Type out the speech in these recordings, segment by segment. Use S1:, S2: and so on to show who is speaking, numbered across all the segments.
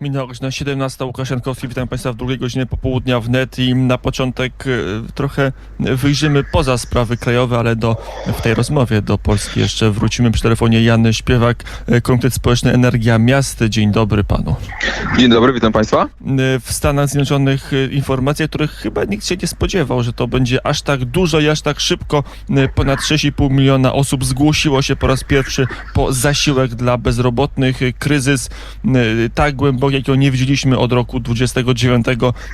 S1: Minęła godzina 17. Łukasz Jankowski, witam Państwa w drugiej godzinie popołudnia w net i na początek e, trochę wyjrzymy poza sprawy krajowe, ale do, w tej rozmowie do Polski jeszcze wrócimy przy telefonie Jan Śpiewak, e, Komitet Społeczny Energia Miast. Dzień dobry Panu.
S2: Dzień dobry, witam Państwa.
S1: E, W Stanach Zjednoczonych informacje, których chyba nikt się nie spodziewał, że to będzie aż tak dużo i aż tak szybko. Ponad 6,5 miliona osób zgłosiło się po raz pierwszy po zasiłek dla bezrobotnych. Kryzys tak głęboki, jakiego nie widzieliśmy od roku 29,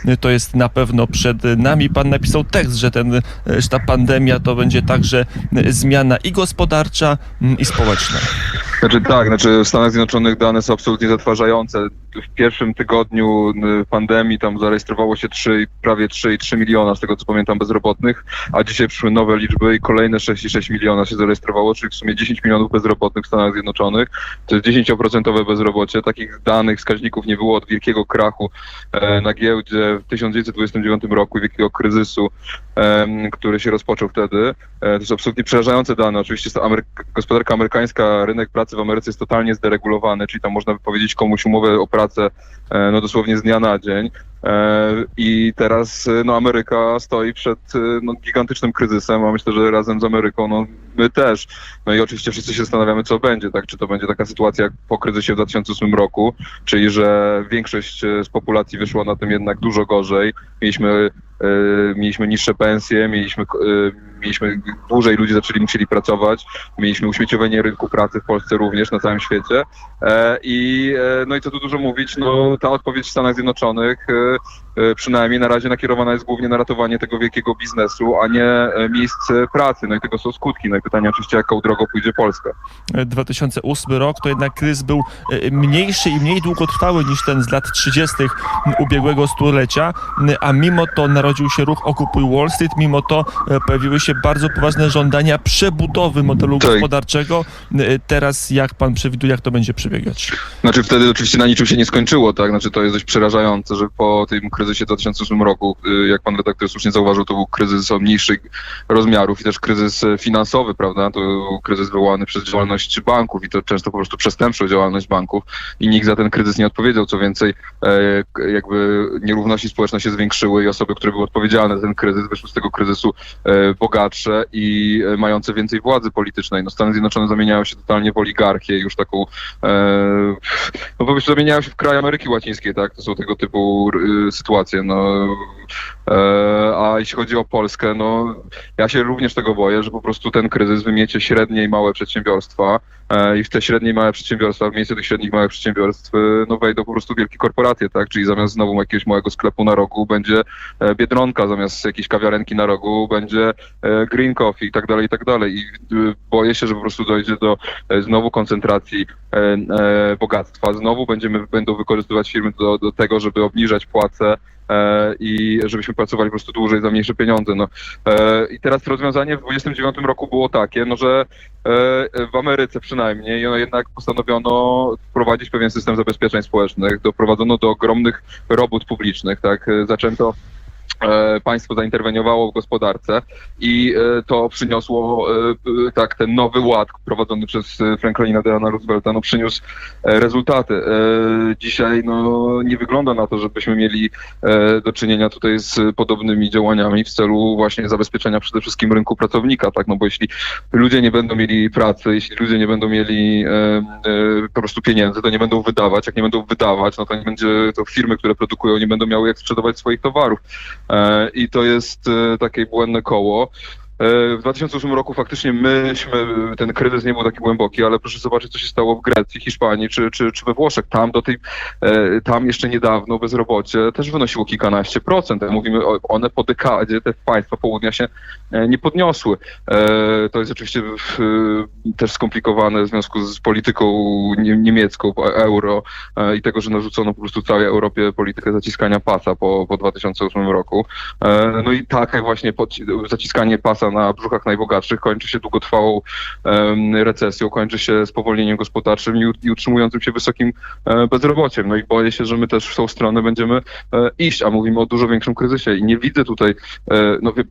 S1: e, to jest na pewno przed nami. Pan napisał tekst, że, ten, że ta pandemia to będzie także e, zmiana i gospodarcza, i społeczna.
S2: Znaczy tak, znaczy w Stanach Zjednoczonych dane są absolutnie zatrważające. W pierwszym tygodniu pandemii tam zarejestrowało się 3, prawie 3,3 miliona, z tego co pamiętam, bezrobotnych, a dzisiaj przyszły nowe liczby i kolejne 6,6 miliona się zarejestrowało, czyli w sumie 10 milionów bezrobotnych w Stanach Zjednoczonych. To jest 10% bezrobocie. Takich danych, wskaźników nie było od wielkiego krachu e, na giełdzie w 1929 roku, wielkiego kryzysu, który się rozpoczął wtedy. E, To są absolutnie przerażające dane. Oczywiście gospodarka amerykańska, rynek pracy w Ameryce jest totalnie zderegulowany, czyli tam można wypowiedzieć komuś umowę o pracę e, no dosłownie z dnia na dzień. E, I teraz e, no, Ameryka stoi przed no, gigantycznym kryzysem, a myślę, że razem z Ameryką no, my też. No i oczywiście wszyscy się zastanawiamy, co będzie, tak? Czy to będzie taka sytuacja jak po kryzysie w 2008 roku, czyli że większość z populacji wyszła na tym jednak dużo gorzej. Mieliśmy, mieliśmy niższe pensje, mieliśmy, mieliśmy dłużej ludzie zaczęli musieli pracować, mieliśmy uśmieciowienie rynku pracy w Polsce również, na całym świecie. E, I e, no i co tu dużo mówić, no ta odpowiedź w Stanach Zjednoczonych e, przynajmniej na razie nakierowana jest głównie na ratowanie tego wielkiego biznesu, a nie e, miejsc e, pracy. No i tego są skutki. No i pytanie oczywiście, jaką drogą pójdzie Polska.
S1: 2008 rok to jednak kryzys był e, mniejszy i mniej długotrwały niż ten z lat 30. ubiegłego stulecia, a mimo to narodził się ruch Okupuj Wall Street, mimo to e, pojawiły się bardzo poważne żądania przebudowy modelu
S2: Tak.
S1: gospodarczego. E, Teraz jak pan przewiduje, jak to będzie przebiegać?
S2: Znaczy wtedy oczywiście na niczym się nie skończyło, tak? Znaczy to jest dość przerażające, że po tym kryzysie w 2008 roku, y, jak pan redaktor słusznie zauważył, to był kryzys o mniejszych rozmiarów i też kryzys e, finansowy, prawda? To był kryzys wywołany przez działalność banków i to często po prostu przestępczą działalność banków i nikt za ten kryzys nie odpowiedział. Co więcej, e, jakby nierówności społeczne się zwiększyły i osoby, które były odpowiedzialne za ten kryzys, wyszły z tego kryzysu e, bogatsze i mające więcej władzy politycznej. No Stany Zjednoczone zamieniają się totalnie w oligarchię, już taką no po prostu zamieniają się w kraj Ameryki Łacińskiej, tak? To są tego typu y, sytuacje. No, e, a jeśli chodzi o Polskę, no ja się również tego boję, że po prostu ten kryzys wymiecie średnie i małe przedsiębiorstwa e, i w te średnie i małe przedsiębiorstwa, w miejsce tych średnich i małych przedsiębiorstw e, no wejdą po prostu wielkie korporacje, tak? Czyli zamiast znowu jakiegoś małego sklepu na rogu będzie e, Biedronka, zamiast jakiejś kawiarenki na rogu będzie e, Green Coffee i tak dalej, i tak dalej. I boję się, że po prostu dojdzie do e, znowu koncentracji e, e, bogactwa. Znowu będziemy, będą wykorzystywać firmy do, do tego, żeby obniżać płace e, i żebyśmy pracowali po prostu dłużej za mniejsze pieniądze. No. E, I teraz rozwiązanie w 29 roku było takie, no, że e, w Ameryce przynajmniej no, jednak postanowiono wprowadzić pewien system zabezpieczeń społecznych. Doprowadzono do ogromnych robót publicznych. Tak? E, Zaczęto e, państwo zainterweniowało w gospodarce i e, to przyniosło e, e, tak ten nowy ład prowadzony przez e, Franklina Delano Roosevelta, no przyniósł e, rezultaty. E, Dzisiaj no, nie wygląda na to, żebyśmy mieli e, do czynienia tutaj z podobnymi działaniami w celu właśnie zabezpieczenia przede wszystkim rynku pracownika, tak, no bo jeśli ludzie nie będą mieli pracy, jeśli ludzie nie będą mieli e, e, po prostu pieniędzy, to nie będą wydawać, jak nie będą wydawać, no to nie będzie, to firmy, które produkują, nie będą miały jak sprzedawać swoich towarów. E, I to jest e, takie błędne koło. E, W 2008 roku faktycznie myśmy, ten kryzys nie był taki głęboki, ale proszę zobaczyć, co się stało w Grecji, Hiszpanii czy, czy, czy we Włoszech. Tam do tej, e, tam jeszcze niedawno bezrobocie też wynosiło kilkanaście procent. Mówimy, one po dekadzie, te państwa południa się e, nie podniosły. E, To jest oczywiście też skomplikowane w związku z polityką nie- niemiecką, euro e, i tego, że narzucono po prostu całej Europie politykę zaciskania pasa po, po 2008 roku. E, No i takie właśnie zaciskanie pasa na brzuchach najbogatszych, kończy się długotrwałą recesją, kończy się spowolnieniem gospodarczym i, utrzymującym się wysokim e, bezrobociem. No i boję się, że my też w tą stronę będziemy e, iść, a mówimy o dużo większym kryzysie i nie widzę tutaj, e, no wie,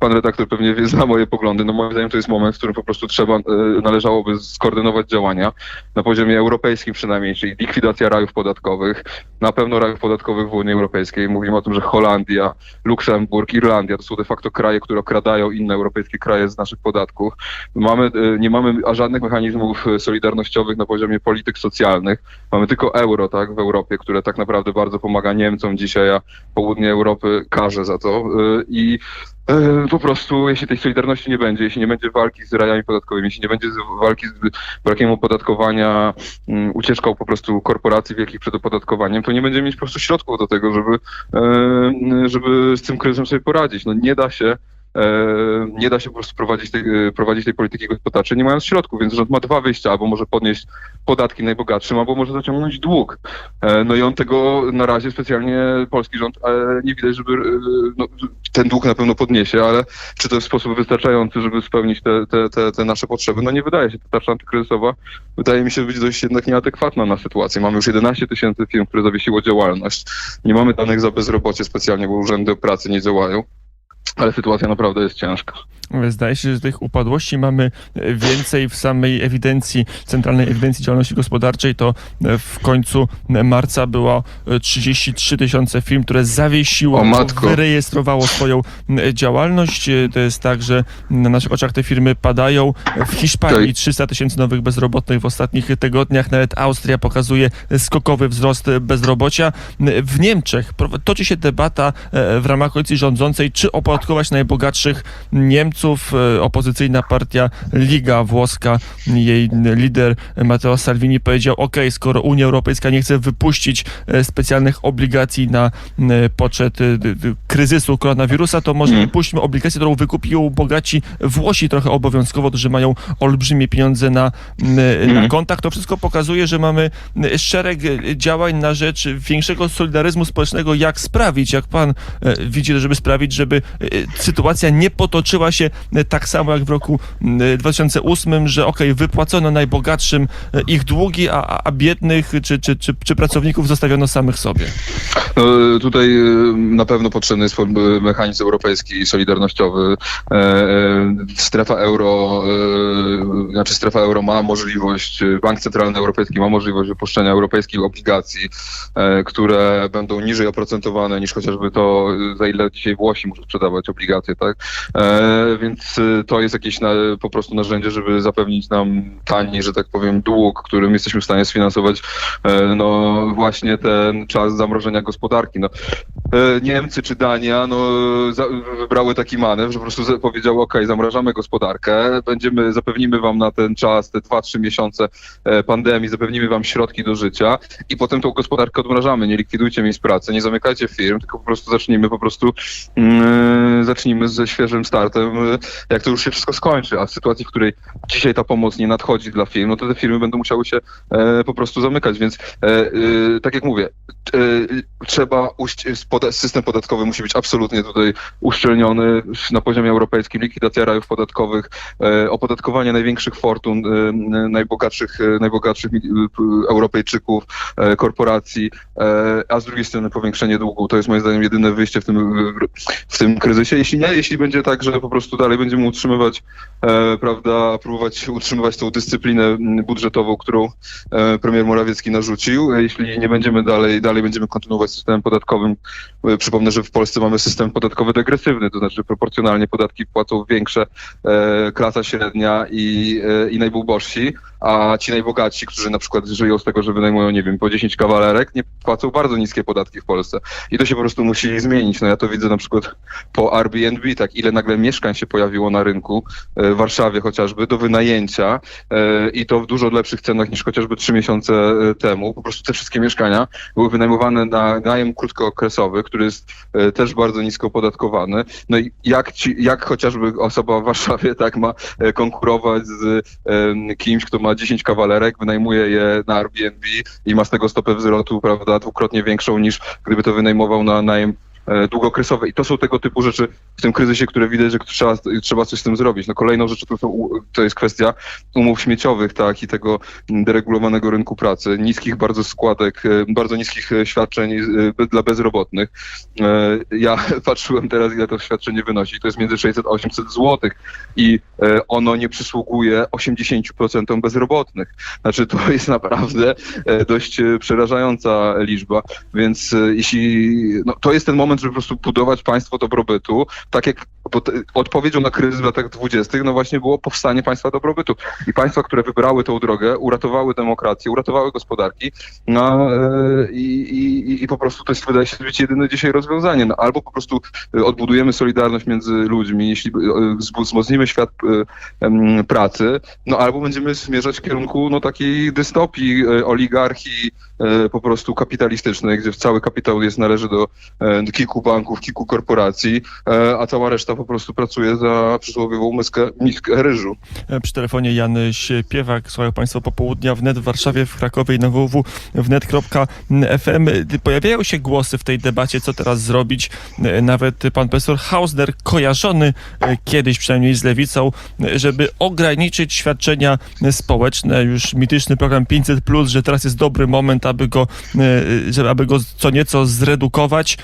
S2: pan redaktor pewnie wie, zna moje poglądy, no moim zdaniem to jest moment, w którym po prostu trzeba, należałoby skoordynować działania na poziomie europejskim przynajmniej, czyli likwidacja rajów podatkowych, na pewno rajów podatkowych w Unii Europejskiej. Mówimy o tym, że Holandia, Luksemburg, Irlandia to są de facto kraje, które okradają inne europejskie kraje z naszych podatków. Mamy, e, nie mamy żadnych mechanizmów e, solidarnościowych na poziomie polityk socjalnych. Mamy tylko euro tak, w Europie, które tak naprawdę bardzo pomaga Niemcom dzisiaj, a południe Europy karze za to. E, I po prostu, jeśli tej solidarności nie będzie, jeśli nie będzie walki z rajami podatkowymi, jeśli nie będzie walki z brakiem opodatkowania, mm, ucieczką po prostu korporacji wielkich przed opodatkowaniem, to nie będziemy mieć po prostu środków do tego, żeby, żeby z tym kryzysem sobie poradzić. No nie da się nie da się po prostu prowadzić tej, e, prowadzić tej polityki gospodarczej, nie mając środków, więc rząd ma dwa wyjścia, albo może podnieść podatki najbogatszym, albo może zaciągnąć dług. E, No i on tego na razie specjalnie polski rząd e, nie widać, żeby e, no, ten dług na pewno podniesie, ale czy to jest sposób wystarczający, żeby spełnić te, te, te, te nasze potrzeby? No nie wydaje się. Ta tarcza antykryzysowa wydaje mi się być dość jednak nieadekwatna na sytuację. Mamy już 11 tysięcy firm, które zawiesiło działalność. Nie mamy danych za bezrobocie specjalnie, bo urzędy pracy nie działają. Ale sytuacja naprawdę jest ciężka.
S1: Zdaje się, że tych upadłości mamy więcej w samej ewidencji, centralnej ewidencji działalności gospodarczej. To w końcu marca było e, 33 tysiące firm, które zawiesiło, wyrejestrowało swoją działalność. To jest tak, że na naszych oczach te firmy padają. W Hiszpanii
S2: Okej.
S1: 300 tysięcy nowych bezrobotnych w ostatnich tygodniach. Nawet Austria pokazuje skokowy wzrost bezrobocia. W Niemczech toczy się debata e, w ramach koalicji rządzącej, czy opodatkować najbogatszych Niemców. E, Opozycyjna partia Liga Włoska, jej lider Matteo Salvini powiedział, ok, skoro Unia Europejska nie chce wypuścić e, specjalnych obligacji na poczet e, d- kryzysu koronawirusa, to może
S2: Mm.
S1: wypuśćmy obligację, którą wykupią bogaci Włosi trochę obowiązkowo, którzy mają olbrzymie pieniądze na, na
S2: Mm.
S1: kontach. To wszystko pokazuje, że mamy szereg działań na rzecz większego solidaryzmu społecznego, jak sprawić, jak pan widzi, żeby sprawić, żeby sytuacja nie potoczyła się e, tak samo jak w roku m, 2008, że okej, wypłacono najbogatszym ich długi, a, a- biednych czy, czy, czy, czy pracowników zostawiono samych sobie.
S2: No, tutaj na pewno potrzebny jest mechanizm europejski solidarnościowy. E, e, Strefa euro, znaczy strefa euro ma możliwość, e, Bank Centralny Europejski ma możliwość wypuszczenia europejskich obligacji, e, które będą niżej oprocentowane niż chociażby to, e, za ile dzisiaj Włosi muszą sprzedawać obligacje, tak? E, Więc e, to jest jakieś na, po prostu narzędzie, żeby zapewnić nam tani, że tak powiem, dług, którym jesteśmy w stanie sfinansować e, no właśnie ten czas zamrożenia gospodarki. No, Niemcy czy Dania no, wybrały taki manewr, że po prostu powiedziały, ok, zamrażamy gospodarkę, będziemy, zapewnimy wam na ten czas, te 2-3 miesiące e, pandemii, zapewnimy wam środki do życia i potem tą gospodarkę odmrażamy. Nie likwidujcie miejsc pracy, nie zamykajcie firm, tylko po prostu zacznijmy po prostu mm, zacznijmy ze świeżym startem, e, jak to już się wszystko skończy, a w sytuacji, w której dzisiaj ta pomoc nie nadchodzi dla firm, no to te firmy będą musiały się e, po prostu zamykać, więc tak jak mówię, trzeba system podatkowy musi być absolutnie tutaj uszczelniony na poziomie europejskim, likwidacja rajów podatkowych, opodatkowanie największych fortun, e, n- najbogatszych, e, najbogatszych Europejczyków, korporacji, a z drugiej strony powiększenie długu. To jest moim zdaniem jedyne wyjście w tym, w tym kryzysie. Jeśli nie, jeśli będzie tak, że po prostu dalej będziemy utrzymywać, prawda, próbować utrzymywać tą dyscyplinę budżetową, którą premier Morawiecki narzucił. Jeśli nie będziemy dalej, dalej będziemy kontynuować systemem podatkowym, przypomnę, że w Polsce mamy system podatkowy degresywny, to znaczy proporcjonalnie podatki płacą większe klasa średnia i, e, i najbubożsi, a ci najbogatsi, którzy na przykład żyją z tego, że wynajmują, nie wiem, po 10 kawalerek, nie płacą bardzo niskie podatki w Polsce. I to się po prostu musi zmienić. No ja to widzę na przykład po Airbnb, tak ile nagle mieszkań się pojawiło na rynku, e, w Warszawie chociażby, do wynajęcia e, i to w dużo lepszych cenach niż chociażby trzy miesiące e, temu. Po prostu te wszystkie mieszkania były wynajmowane na najem krótkookresowy, który jest też bardzo nisko opodatkowany. No i jak, ci, jak chociażby osoba w Warszawie tak ma konkurować z kimś, kto ma 10 kawalerek, wynajmuje je na Airbnb i ma z tego stopę wzrostu, prawda, dwukrotnie większą niż gdyby to wynajmował na najem długookresowe. I to są tego typu rzeczy w tym kryzysie, które widać, że trzeba, trzeba coś z tym zrobić. No kolejną rzeczą to, to jest kwestia umów śmieciowych, tak, i tego deregulowanego rynku pracy, niskich bardzo składek, e, bardzo niskich e, świadczeń e, dla bezrobotnych. E, Ja patrzyłem teraz, ile to świadczenie wynosi. To jest między 600 a 800 zł i e, ono nie przysługuje 80% bezrobotnych. Znaczy, to jest naprawdę e, dość e, przerażająca liczba, więc e, jeśli, no, to jest ten moment, żeby po prostu budować państwo dobrobytu, tak jak odpowiedzią na kryzys w latach 20. no właśnie było powstanie państwa dobrobytu. I państwa, które wybrały tą drogę, uratowały demokrację, uratowały gospodarki, no, e, i, i, i po prostu to jest, wydaje się być jedyne dzisiaj rozwiązanie. No, albo po prostu e, odbudujemy solidarność między ludźmi, jeśli e, wzmocnimy świat pracy, no albo będziemy zmierzać w kierunku no, takiej dystopii, oligarchii po prostu kapitalistycznej, gdzie cały kapitał jest należy do e, kilku banków, kilku korporacji, e, a cała reszta po prostu pracuje za przysłowiową miskę, miskę ryżu.
S1: E, Przy telefonie Jan Śpiewak, słuchają Państwo popołudnia wnet w Warszawie, w Krakowie i na www.wnet.fm. Pojawiają się głosy w tej debacie, co teraz zrobić. E, Nawet pan profesor Hausner, kojarzony kiedyś przynajmniej z lewicą, żeby ograniczyć świadczenia społeczne. Już mityczny program 500, że teraz jest dobry moment, aby go, żeby, aby go co nieco zredukować.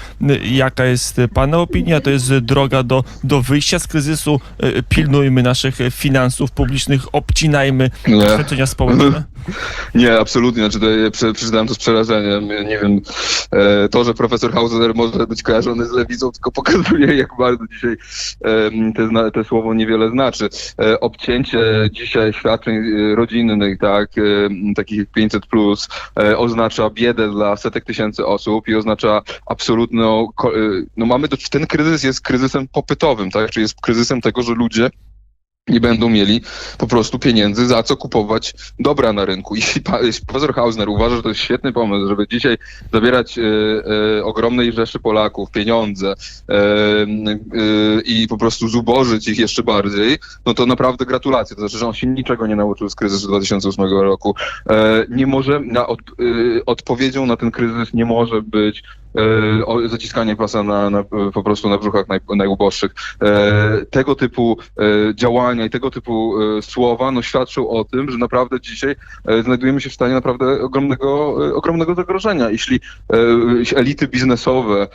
S1: Jaka jest e, Pana opinia? To jest droga do, do wyjścia z kryzysu. E, Pilnujmy naszych finansów publicznych, obcinajmy świadczenia społeczne.
S2: Nie, absolutnie. Znaczy, to przeczytałem to z przerażeniem. Nie wiem, e, to, że profesor Hauser może być kojarzony z lewicą, tylko pokazuje, jak bardzo dzisiaj te, te słowo niewiele znaczy. E, obcięcie dzisiaj świadczeń e, rodzinnych, tak, takich jak 500 plus, oznacza biedę dla setek tysięcy osób i oznacza absolutną, no mamy, do, ten kryzys jest kryzysem popytowym, tak, czyli jest kryzysem tego, że ludzie nie będą mieli po prostu pieniędzy, za co kupować dobra na rynku. Jeśli profesor Hausner uważa, że to jest świetny pomysł, żeby dzisiaj zabierać e, e, ogromnej rzeszy Polaków pieniądze e, e, i po prostu zubożyć ich jeszcze bardziej, no to naprawdę gratulacje. To znaczy, że on się niczego nie nauczył z kryzysu 2008 roku. E, nie może, na od, e, odpowiedzią na ten kryzys nie może być e, zaciskanie pasa na, na, po prostu na brzuchach naj, najuboższych. E, tego typu e, działania i tego typu słowa no, świadczą o tym, że naprawdę dzisiaj znajdujemy się w stanie naprawdę ogromnego, ogromnego zagrożenia. Jeśli elity biznesowe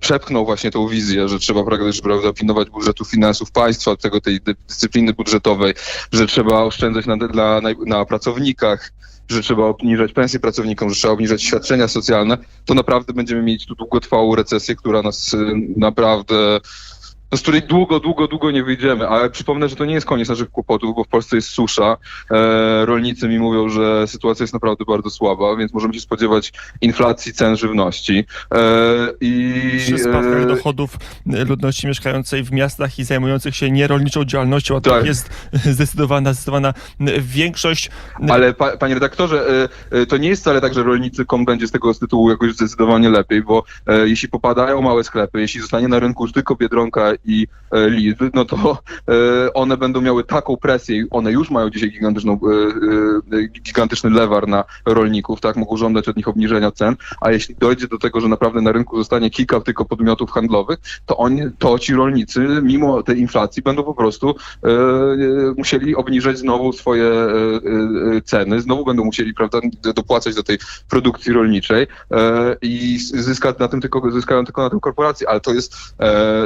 S2: przepchną właśnie tą wizję, że trzeba praktycznie prawda, pilnować budżetu finansów państwa, tego tej dy- dyscypliny budżetowej, że trzeba oszczędzać na, na, na pracownikach, że trzeba obniżać pensje pracownikom, że trzeba obniżać świadczenia socjalne, to naprawdę będziemy mieć tu długotrwałą recesję, która nas y, naprawdę z której długo, długo, długo nie wyjdziemy. Ale przypomnę, że to nie jest koniec naszych kłopotów, bo w Polsce jest susza. E, rolnicy mi mówią, że sytuacja jest naprawdę bardzo słaba, więc możemy się spodziewać inflacji cen żywności. E, I
S1: Przy spadkach
S2: e,
S1: dochodów e, ludności mieszkającej w miastach i zajmujących się nierolniczą działalnością, a
S2: Tak.
S1: tak jest zdecydowana, zdecydowana większość.
S2: Ale pa, panie redaktorze, e, e, to nie jest wcale tak, że rolnicy.com będzie z tego z tytułu jakoś zdecydowanie lepiej, bo jeśli popadają małe sklepy, jeśli zostanie na rynku już tylko Biedronka i e, Lidl, no to e, one będą miały taką presję one już mają dzisiaj gigantyczną, e, gigantyczny lewar na rolników, tak, mogą żądać od nich obniżenia cen, a jeśli dojdzie do tego, że naprawdę na rynku zostanie kilka tylko podmiotów handlowych, to oni, to ci rolnicy, mimo tej inflacji, będą po prostu musieli obniżać znowu swoje ceny, znowu będą musieli prawda, dopłacać do tej produkcji rolniczej i zyskać na tym tylko, zyskają tylko na tym korporacje, ale to jest,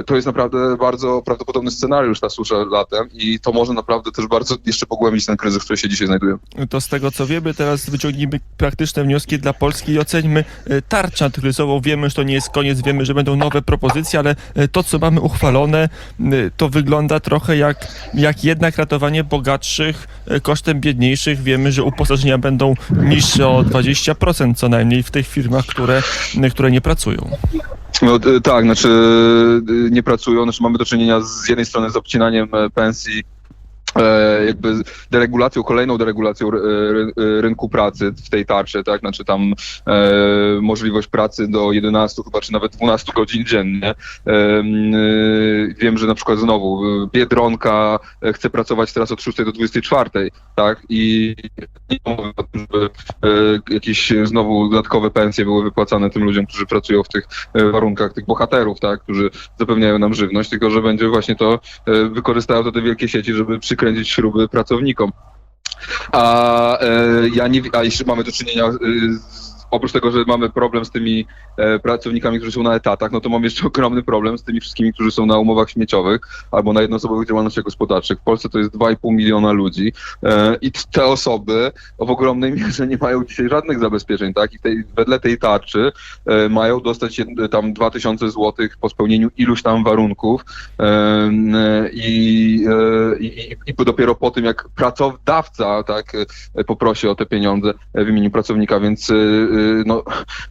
S2: to jest naprawdę bardzo prawdopodobny scenariusz ta susza latem i to może naprawdę też bardzo jeszcze pogłębić ten kryzys, w którym się dzisiaj znajdujemy.
S1: To z tego co wiemy, teraz wyciągnijmy praktyczne wnioski dla Polski i oceńmy e, tarczę antykryzysową. Wiemy, że to nie jest koniec, wiemy, że będą nowe propozycje, ale e, to, co mamy uchwalone, e, to wygląda trochę jak, jak jednak ratowanie bogatszych kosztem biedniejszych. Wiemy, że uposażenia będą niższe o 20% co najmniej w tych firmach, które, które nie pracują.
S2: No, e, tak, znaczy e, nie pracują, znaczy mamy do czynienia z jednej strony z obcinaniem e, pensji jakby deregulacją, kolejną deregulacją ry- ry- rynku pracy w tej tarczy, tak, znaczy tam e, możliwość pracy do 11 chyba, czy nawet 12 godzin dziennie. E, e, wiem, że na przykład znowu e, Biedronka e, chce pracować teraz od 6 do 24, tak, i nie mówię o tym, żeby e, jakieś znowu dodatkowe pensje były wypłacane tym ludziom, którzy pracują w tych e, warunkach, tych bohaterów, tak, którzy zapewniają nam żywność, tylko że będzie właśnie to, e, wykorzystają to te wielkie sieci, żeby przykręcić śruby pracownikom. A e, ja nie, a jeszcze mamy do czynienia e, z, oprócz tego, że mamy problem z tymi e, pracownikami, którzy są na etatach, no to mam jeszcze ogromny problem z tymi wszystkimi, którzy są na umowach śmieciowych albo na jednoosobowych działalnościach gospodarczych. W Polsce to jest 2,5 miliona ludzi e, i te osoby w ogromnej mierze nie mają dzisiaj żadnych zabezpieczeń, tak? I tej, wedle tej tarczy e, mają dostać tam 2000 złotych po spełnieniu iluś tam warunków i, i, i, dopiero po tym, jak pracodawca tak, poprosi o te pieniądze w imieniu pracownika, więc no,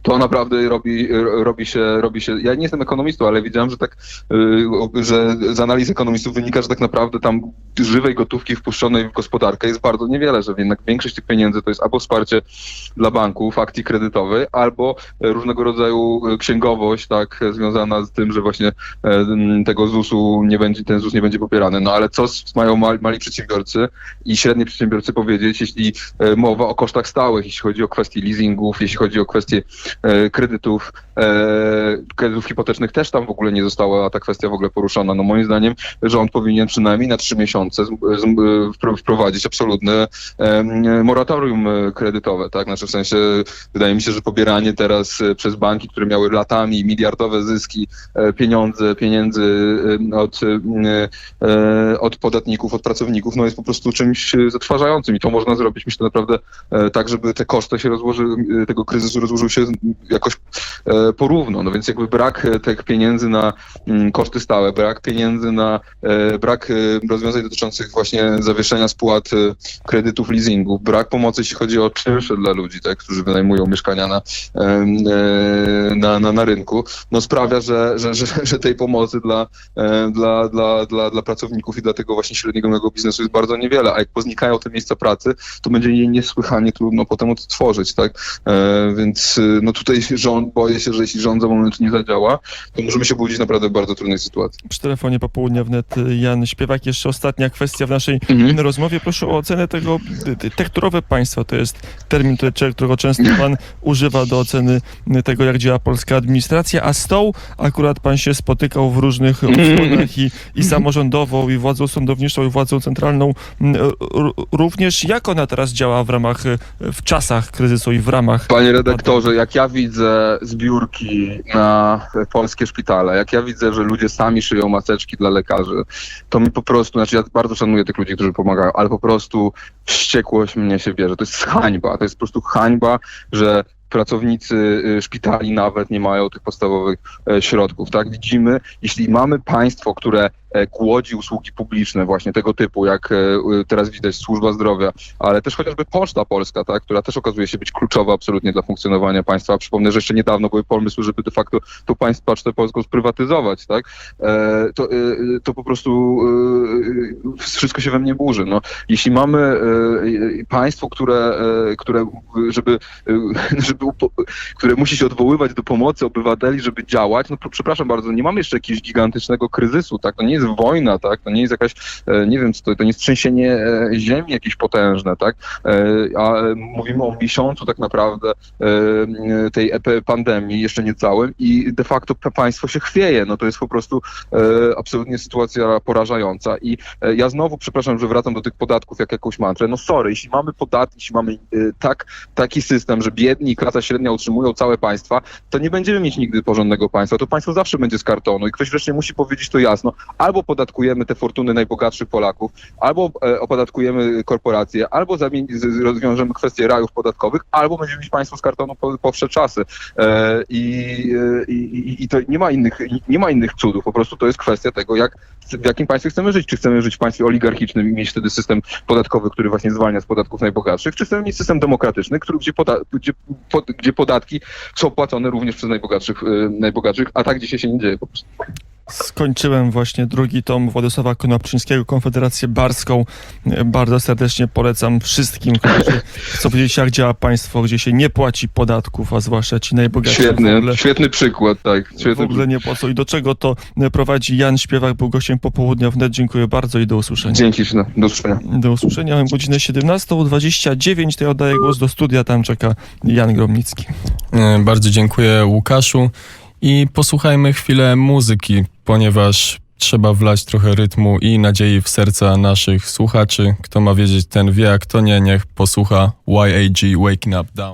S2: to naprawdę robi, robi, się, robi się. Ja nie jestem ekonomistą, ale widziałem, że tak, e, że z analiz ekonomistów wynika, że tak naprawdę tam żywej gotówki wpuszczonej w gospodarkę jest bardzo niewiele, że jednak większość tych pieniędzy to jest albo wsparcie dla banków, akcji kredytowej, albo różnego rodzaju e, księgowość, tak, związana z tym, że właśnie e, tego ZUS-u nie będzie, ten ZUS nie będzie popierany. No ale co mają mali, mali przedsiębiorcy i średni przedsiębiorcy powiedzieć, jeśli e, mowa o kosztach stałych, jeśli chodzi o kwestie leasingów, jeśli chodzi o kwestie e, kredytów, e, kredytów hipotecznych też tam w ogóle nie została ta kwestia w ogóle poruszona. No moim zdaniem rząd powinien przynajmniej na trzy miesiące wpro- wprowadzić absolutne moratorium e, kredytowe, tak? Znaczy w sensie wydaje mi się, że pobieranie teraz e, przez banki, które miały latami miliardowe zyski, e, pieniądze, pieniędzy e, od, e, e, od podatników, od pracowników, no jest po prostu czymś e, zatrważającym i to można zrobić, myślę naprawdę e, tak, żeby te koszty się rozłożyły, e, kryzysu rozłożył się jakoś e, porówno, no więc jakby brak e, tych pieniędzy na mm, koszty stałe, brak pieniędzy na, e, brak rozwiązań dotyczących właśnie zawieszenia spłat kredytów, leasingów, brak pomocy, jeśli chodzi o czynsze dla ludzi, tak, którzy wynajmują mieszkania na, na, na, na rynku, no sprawia, że, że, że, że tej pomocy dla, dla, dla, dla, dla pracowników i dla tego właśnie średniego małego biznesu jest bardzo niewiele, a jak poznikają te miejsca pracy, to będzie je niesłychanie trudno potem odtworzyć, tak, więc e, no tutaj rząd, boję się, że jeśli rząd za moment nie zadziała, to możemy się budzić naprawdę w bardzo trudnej sytuacji.
S1: Przy telefonie popołudnia wnet Jan Śpiewak. Jeszcze ostatnia kwestia w naszej
S2: Mhm.
S1: rozmowie. Proszę o ocenę tego y, y, tekturowe państwa. To jest termin, którego często pan używa do oceny y, tego, jak działa polska administracja, a z tą akurat pan się spotykał w różnych usługach i, i samorządową, i władzą sądowniczą, i władzą centralną. Mm, Również jak ona teraz działa w ramach, y, w czasach kryzysu i w ramach
S2: Panie redaktorze, jak ja widzę zbiórki na polskie szpitale, jak ja widzę, że ludzie sami szyją maseczki dla lekarzy, to mi po prostu, znaczy ja bardzo szanuję tych ludzi, którzy pomagają, ale po prostu wściekłość mnie się bierze. To jest hańba, to jest po prostu hańba, że pracownicy y, szpitali nawet nie mają tych podstawowych e, środków, tak? Widzimy, jeśli mamy państwo, które e, głodzi usługi publiczne właśnie tego typu, jak e, teraz widać służba zdrowia, ale też chociażby Poczta Polska, tak, która też okazuje się być kluczowa absolutnie dla funkcjonowania państwa. Przypomnę, że jeszcze niedawno były pomysły, żeby de facto tą państw Pocztę Polską sprywatyzować, tak, to, to po prostu wszystko się we mnie burzy. No, jeśli mamy państwo, które, które żeby, żeby które musi się odwoływać do pomocy obywateli, żeby działać, no przepraszam bardzo, nie mamy jeszcze jakiegoś gigantycznego kryzysu, tak, to nie jest wojna, tak, to nie jest jakaś, e, nie wiem to, to nie jest trzęsienie e, ziemi jakieś potężne, tak, e, a mówimy o miesiącu tak naprawdę tej pandemii, jeszcze niecałym i de facto pa- państwo się chwieje, no to jest po prostu absolutnie sytuacja porażająca i ja znowu, przepraszam, że wracam do tych podatków jak jakąś mantrę, no sorry, jeśli mamy podatki, jeśli mamy tak, taki system, że biedni i średnia utrzymują całe państwa, to nie będziemy mieć nigdy porządnego państwa, to państwo zawsze będzie z kartonu i ktoś wreszcie musi powiedzieć to jasno, albo podatkujemy te fortuny najbogatszych Polaków, albo e, opodatkujemy korporacje, albo rozwiążemy kwestię rajów podatkowych, albo będziemy mieć państwo z kartonu po, po wsze czasy. E, e, i, i, I to nie ma, innych, nie ma innych cudów, po prostu to jest kwestia tego, jak, w jakim państwie chcemy żyć. Czy chcemy żyć w państwie oligarchicznym i mieć wtedy system podatkowy, który właśnie zwalnia z podatków najbogatszych, czy chcemy mieć system demokratyczny, który, gdzie, poda, gdzie, po, gdzie podatki są płacone również przez najbogatszych, e, najbogatszych, a tak dzisiaj się nie dzieje po prostu.
S1: Skończyłem właśnie drugi tom Władysława Konopczyńskiego, Konfederację Barską. Bardzo serdecznie polecam wszystkim, którzy chcą wiedzieć, jak działa państwo, gdzie się nie płaci podatków, a zwłaszcza ci najbogatsi w ogóle.
S2: Świetny, świetny przykład, tak.
S1: W
S2: Świetny
S1: ogóle nie płacą. I do czego to prowadzi Jan Śpiewak, był gościem popołudnia wnet. Dziękuję bardzo i do usłyszenia.
S2: Dzięki, do usłyszenia.
S1: Do usłyszenia. Mam godzinę 17.29, to ja oddaję głos do studia, tam czeka Jan Gromnicki.
S3: E, Bardzo dziękuję Łukaszu i posłuchajmy chwilę muzyki, ponieważ trzeba wlać trochę rytmu i nadziei w serca naszych słuchaczy. Kto ma wiedzieć, ten wie, a kto nie, niech posłucha YAG Waking Up Down.